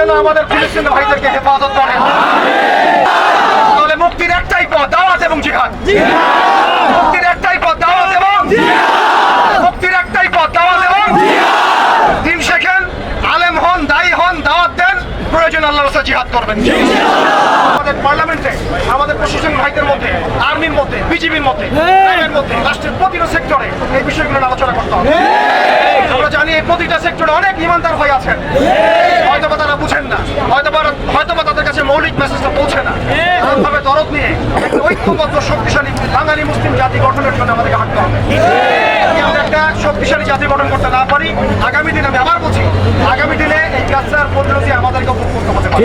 যেন আমাদের ফিলিস্তিন ভাইদেরকে হেফাজত করে। তাহলে মুক্তির একটাই পথ, দাওয়াত এবং জিহাদ। মুক্তির একটাই পথ, দাওয়াত এবং মুক্তির একটাই পথ, দাওয়াত এবং দিন শেখেন, আলেম হন, দায়ী হন, দাওয়াত দেন, প্রয়োজন আল্লাহ রাস্তায় জিহাদ করবেন। আমাদের পার্লামেন্টে, আমাদের প্রশাসন ভাইদের মধ্যে, আর্মির মধ্যে, বিজিবির মধ্যে মধ্যে, রাষ্ট্রের প্রতিটা সেক্টরে এই বিষয়গুলো আলোচনা করতে হবে। আমরা জানি এই প্রতিটা সেক্টরে অনেক ইমানদার হয়ে আছেন হয়তো বা তারা বুঝেন না। হয়তো হয়তো বা তাদের কাছে মৌলিক মেসেজটা পৌঁছে না। এমনভাবে দরদ নিয়ে ঐক্যবদ্ধ শক্তিশালী বাঙালি মুসলিম জাতি গঠনের জন্য আমাদেরকে হাঁটতে হবে। একটা শক্তিশালী জাতি গঠন করতে না পারি আগামী দিনে আমি আবার বলছি আগামী দিনে এই গাছার পদ্ধতি আমাদেরকে ভোগ করতে হতে পারে।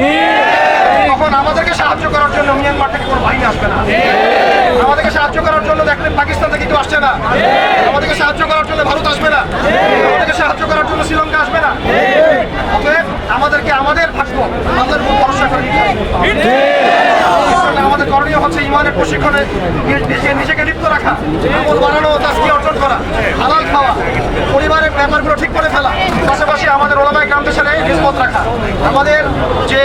তখন আমাদেরকে সাহায্য করার জন্য মিয়ানমার থেকে কোনো বাহিনী আসবে না। আমাদেরকে সাহায্য করার জন্য দেখলেন পাকিস্তান থেকে কেউ আসছে না। আমাদেরকে সাহায্য করার জন্য ভারত আসবে না আমাদেরকে সাহায্য করার জন্য শ্রীলঙ্কা আসবে না অতএব আমাদেরকে আমাদের আমাদের উপর ভরসা করে আমাদের করণীয় হচ্ছে ইমানের প্রশিক্ষণে নিজেকে লিপ্ত রাখা, আমল বানানো তাস্কি অর্জন করা, হালাল খাওয়া, পরিবারের ব্যাপারগুলো ঠিক করে ফেলা, পাশাপাশি আমাদের ওলামায় গ্রামদের সাথে নিষ্পত রাখা। আমাদের যে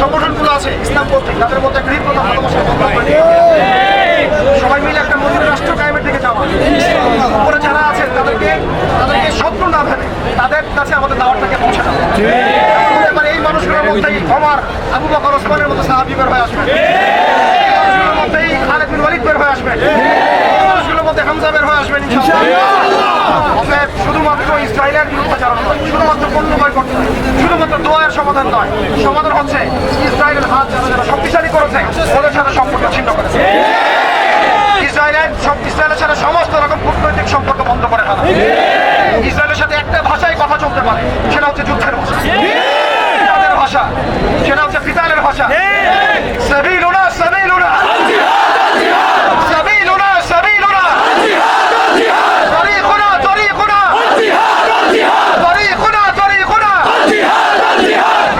সংগঠনগুলো আছে, ইসলাম কর্তৃক, তাদের মধ্যে গৃহপ্রথা ভালোবাসা বন্ধ সবাই মিলে একটা মন্দির রাষ্ট্র কায়েমের দিকে যাওয়া। উপরে যারা আছেন, তাদেরকে তাদেরকে শত্রু না ভেবে তাদের কাছে আমাদের দাওয়াতটাকে পৌঁছে দেওয়া হতে পারে এই মানুষগুলোর বের হয়ে আসবেন। মধ্যেই খালেদ বিন বের হয়ে আসবেন। মধ্যে হামজা হয়ে আসবেন অতএব শুধুমাত্র ইসরায়েলের শুধুমাত্র পণ্য বয়কট নয়, শুধুমাত্র দোয়ার সমাধান নয়, সমাধান হচ্ছে ইসরায়েলের হাত যারা যারা শক্তিশালী করেছে ওদের সাথে সম্পর্ক ছিন্ন করেছে ইসরায়েলের সব ইসরায়েলের সাথে সমস্ত রকম কূটনৈতিক সম্পর্ক বন্ধ করে ফেলা ইসরায়েলের সাথে একটা ভাষায় কথা চলতে পারে সেটা হচ্ছে যুদ্ধের ভাষা তাদের ভাষা সেটা হচ্ছে পিতালের ভাষা সাবিলুনা সাবিলুনা সাবিলুনা সাবিলুনা তরিকুনা তরিকুনা তরিকুনা তরিকুনা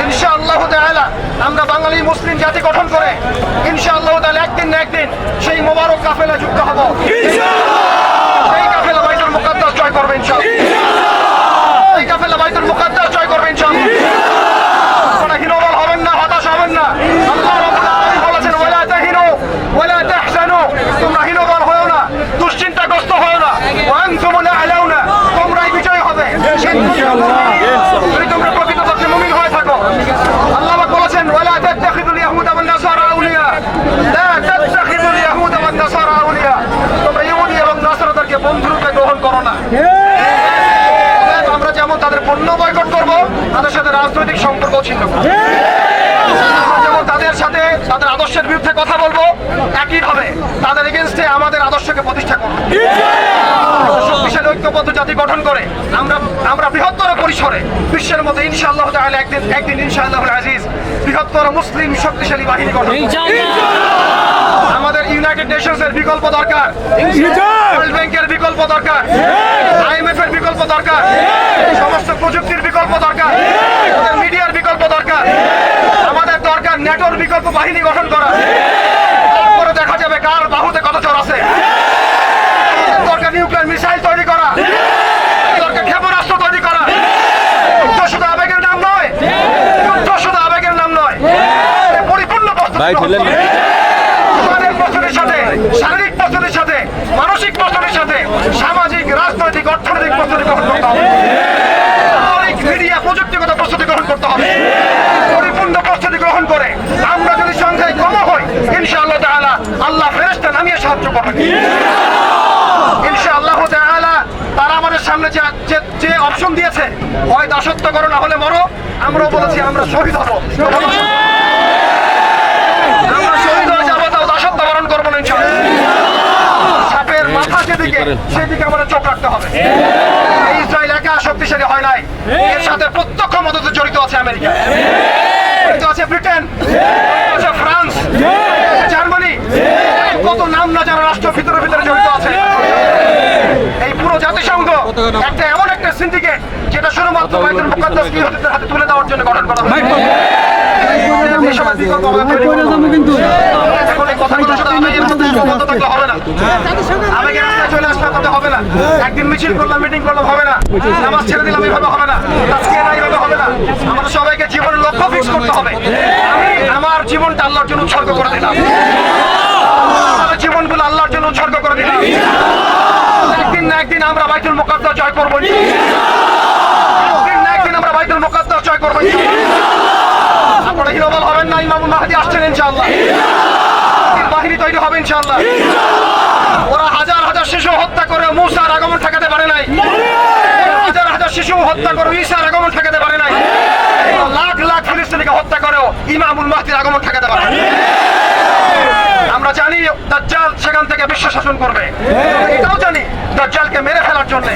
ইনশাআল্লাহ তাআলা আমরা বাঙালি মুসলিম জাতি গঠন করে ইনশাআল্লাহ তাআলা একদিন না একদিন সেই মোবারক কাফেলা যুক্ত হব সেই কাফেলা বাইতুল মুকাদ্দাস জয় করবে ইনশাআল্লাহ সেই কাফেলা বাইতুল মুকাদ্দাস জয় করবে ইনশাআল্লাহ আপনারা হীনবল হবেন না হতাশ হবেন না আল্লাহ রাব্বুল আলামিন বলেছেন ওয়ালা তাহিনু ওয়ালা তাহজানু তোমরা হীনবল হয়ো না দুশ্চিন্তাগ্রস্ত হয়ো না ওয়া আনতুমুল আ'লাউনা তোমরাই বিজয় হবে যদি তোমরা প্রকৃতপক্ষে মুমিন হয়ে থাকো আল্লাহ পাক বলেছেন ওয়ালা তাত্তাখিযুল ইয়াহুদা ওয়ান নাসারা আউলিয়া লা তাত্তাখিযুল ইয়াহুদা ওয়ান নাসারা আউলিয়া তোমরা ইহুদি এবং নাসারাদেরকে বন্ধুরূপে গ্রহণ করো না। আমরা যেমন তাদের পণ্য বয়কট করব, তাদের সাথে রাজনৈতিক সম্পর্ক ছিন্ন যেমন তাদের সাথে তাদের আদর্শের বিরুদ্ধে কথা বলব, একইভাবে তাদের এগেনস্টে আমাদের আদর্শকে প্রতিষ্ঠা করব। ঐক্যবদ্ধ জাতি গঠন করে আমরা আমরা বৃহত্তর পরিসরে বিশ্বের মধ্যে ইনশাআল্লাহ তাআলা একদিন একদিন ইনশাআল্লাহ আজিজ বৃহত্তর মুসলিম শক্তিশালী বাহিনী গঠন। আমাদের ইউনাইটেড নেশনস এর বিকল্প দরকার। ওয়ার্ল্ড ব্যাংকের বিকল্প দরকার। আইএমএফ এর বিকল্প দরকার। সমস্ত প্রযুক্তির বিকল্প দরকার। মিডিয়ার বিকল্প দরকার। আমাদের দরকার নেটোর বিকল্প বাহিনী গঠন করা। তারপরে দেখা যাবে কার বাহুতে কত চোর আছে। দরকার নিউক্লিয়ার মিসাইল তৈরি করা দরকার ক্ষেপণাস্ত্র তৈরি করা যুদ্ধ শুধু আবেগের নাম নয় যুদ্ধ শুধু আবেগের নাম নয় এ পরিপূর্ণ প্রস্তুতি ভাই, ঠেলেন সাথে শারীরিক প্রস্তুতির সাথে মানসিক প্রস্তুতির সাথে সামাজিক রাজনৈতিক অর্থনৈতিক প্রস্তুতি গ্রহণ করতে হবে। মিডিয়া প্রযুক্তিগত প্রস্তুতি গ্রহণ করতে হবে। পরিপূর্ণ প্রস্তুতি গ্রহণ করে আমরা যদি সংখ্যায় কম হই ইনশাআল্লাহ তাআলা আল্লাহ ফেরেশতা নামিয়ে সাহায্য করবেন। ইনশাআল্লাহ তাআলা তারা আমাদের সামনে যে যে- অপশন দিয়েছে হয় দাসত্ব করো না হলে মরো আমরাও বলেছি আমরা শহীদ হব আমরা শহীদ হয়ে যাব তাও দাসত্ব বরণ করব না ইনশাআল্লাহ সাপের মাথা সেদিকে আমাদের চোখ রাখতে হবে। এই ইসরায়েল একা শক্তিশালী হয় নাই। এর সাথে প্রত্যক্ষ মদতে জড়িত আছে আমেরিকা। জড়িত আছে ব্রিটেন। আছে ফ্রান্স। জার্মানি। কত নাম না যারা রাষ্ট্র ভিতরে ভিতরে জড়িত আছে। এই পুরো জাতিসংঘ একটা এমন একটা সিন্ডিকেট যেটা শুধুমাত্র বাইতুল মুকাদ্দাস ইহুদিদের হাতে তুলে দেওয়ার জন্য গঠন করা হয়েছে। এই সময় বিকল্প আমাদের তৈরি করতে হবে। কথাগুলো শুধু মধ্যে হবে না। হবে না। একদিন মিছিল করলাম মিটিং করলাম হবে না। নামাজ ছেড়ে দিলাম এইভাবে হবে না। আজকে না এইভাবে হবে না। আমাদের সবাইকে জীবনের লক্ষ্য ফিক্স করতে হবে। আমি আমার জীবনটা আল্লাহর জন্য উৎসর্গ করে দিলাম। আমাদের জীবনগুলো আল্লাহর জন্য উৎসর্গ করে দিলাম। একদিন না একদিন আমরা বাইতুল মোকাদ্দাস জয় করব। একদিন না একদিন আমরা বাইতুল মোকাদ্দাস জয় করব। আপনারা হিরোবল হবেন না ইমামুল মাহাদি আসছেন ইনশাআল্লাহ। বাহিনী তৈরি হবে ইনশাআল্লাহ। ওরা হাজার হাজার শিশু হত্যা করে মুসার আগমন ঠেকাতে পারে নাই। হাজার হাজার শিশু হত্যা করে ঈসার আগমন ঠেকাতে পারে নাই। লাখ লাখ ফিলিস্তিনিকে হত্যা করেও ইমামুল মাহদির আগমন ঠেকাতে পারে। আমরা জানি দাজ্জাল সেখান থেকে বিশ্ব শাসন করবে। এটাও জানি দাজ্জালকে মেরে ফেলার জন্য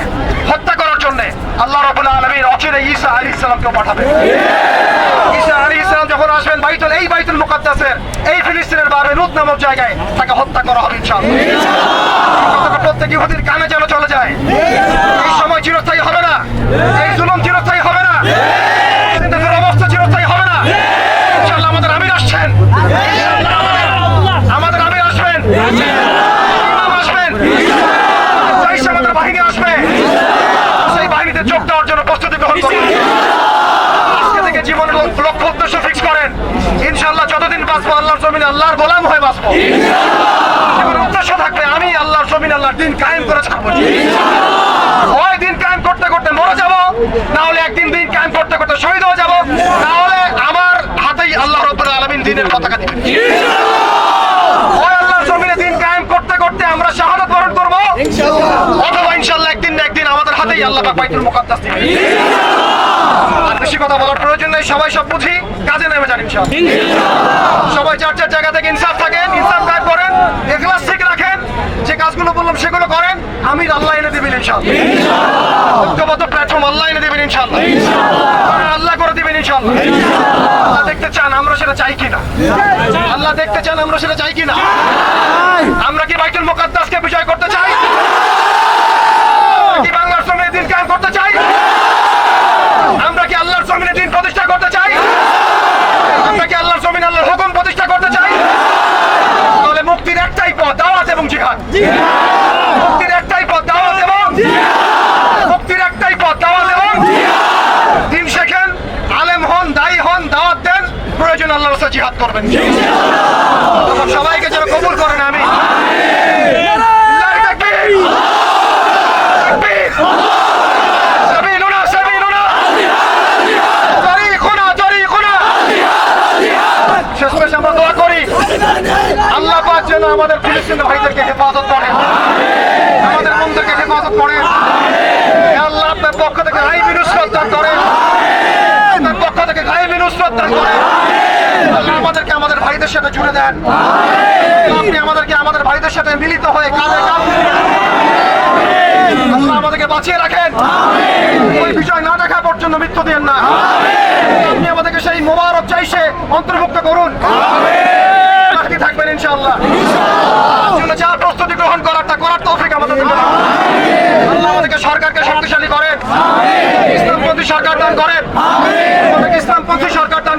হত্যা করার জন্য। আল্লাহ রাব্বুল আলমীর অচিরে ঈসা আলাইহিস সালামকে পাঠাবে ঈসা আলাইহিস সালাম যখন আসবেন বাইতুল এই বাইতুল মুকাদ্দাসের এই ফিলিস্তিনের বাবে রুদ নামক জায়গায় তাকে হত্যা করা হবে ইনশাআল্লাহ। প্রত্যেক ইহুদির কানে যেন চলে যায়। এই সময় চিরস্থায়ী হবে না। এই জুলুম চিরস্থায়ী হবে না। অবস্থা চিরস্থায়ী হবে না। ইনশাআল্লাহ আমাদের আমির আসছেন। আমাদের আমির আসবেন ইমাম আসবেন জাইশ আমাদের বাহিনী আসবে সেই বাহিনীতে যোগ দেওয়ার জন্য প্রস্তুতি গ্রহণ আজকে থেকে জীবনের লক্ষ্য উদ্দেশ্য ফিক্স করেন। ইনশাআল্লাহ যতদিন বাঁচবো, আল্লাহর জমিনে আল্লাহর গোলাম হয়ে বাঁচবো। জীবনের উদ্দেশ্য থাকবে, আমি আল্লাহর জমিন আল্লাহর দিন কায়েম করে ছাড়বো। ওই দিন কায়েম করতে করতে মরে যাব, না হলে একদিন দিন কায়েম করতে করতে শহীদ হয়ে যাব, না হলে আমার হাতেই আল্লাহ রব্বুল আলামিন দিনের পতাকা দিবেন। ওই আল্লাহর জমিনে দিন কায়েম করতে করতে আমরা শাহাদাত বরণ করব, অথবা একদিন আল্লাহ বাইতুল মুকাদ্দাস দিবেন আর বেশি কথা বলার প্রয়োজন নেই সবাই সব বুঝি কাজে নেমে যান ইনশাআল্লাহ। সবাই চার চার জায়গা থেকে ইনসাফ থাকেন ইনসাফ কাজ করেন এখলাস ঠিক রাখেন যে কাজগুলো বললাম সেগুলো করেন আমির আল্লাহ এনে দিবেন ইনশাআল্লাহ। ঐক্যবদ্ধ প্ল্যাটফর্ম আল্লাহ এনে দিবেন ইনশাআল্লাহ। আল্লাহ করে দিবেন ইনশাআল্লাহ। আল্লাহ দেখতে চান আমরা সেটা চাই কিনা। আল্লাহ দেখতে চান আমরা সেটা চাই কিনা। আমরা কি বাইতুল মুকাদ্দাসকে বিজয় করতে চাই কি বাংলার সঙ্গে দিন কায়েম করতে চাই আমরা কি আল্লাহর জমিনে দিন প্রতিষ্ঠা করতে চাই আমরা কি আল্লাহর জমিনে আল্লাহর হুকুম প্রতিষ্ঠা করতে চাই তাহলে মুক্তির একটাই পথ দাওয়াত এবং জিহাদ মুক্তির একটাই পথ দাওয়াত এবং মুক্তির একটাই পথ দাওয়াত এবং দিন শেখেন আলেম হন দায়ী হন দাওয়াত দেন প্রয়োজন রাস্তায় জিহাদ করবেন। সবাইকে যেন কবুল করেন আমি আল্লাহু। শেষমেশ আমরা দোয়া করি। আল্লাহ পাক যেন আমাদের ফিলিস্তিন ভাইদেরকে হেফাজত করেন আমাদের বন্ধুকে হেফাজত করেন হে আল্লাহ আপনার পক্ষ থেকে গাইবি নুসরত দান করেন আপনার পক্ষ আমাদের ভাইদের সাথে জুড়ে দেন। আমাদেরকে আমাদের ভাইদের সাথে মিলিত হয়ে বাঁচিয়ে রাখেন। ওই বিষয় না দেখা পর্যন্ত মৃত্যু দিন না। আপনি আমাদেরকে সেই মোবারক চাইছে অন্তর্ভুক্ত করুন। থাকবেন ইনশাআল্লাহ। যা প্রস্তুতি গ্রহণ করার তা করার তৌফিক সরকারকে শক্তিশালী করেন। সরকার দান করেন ইসলাম পন্থী সরকার দান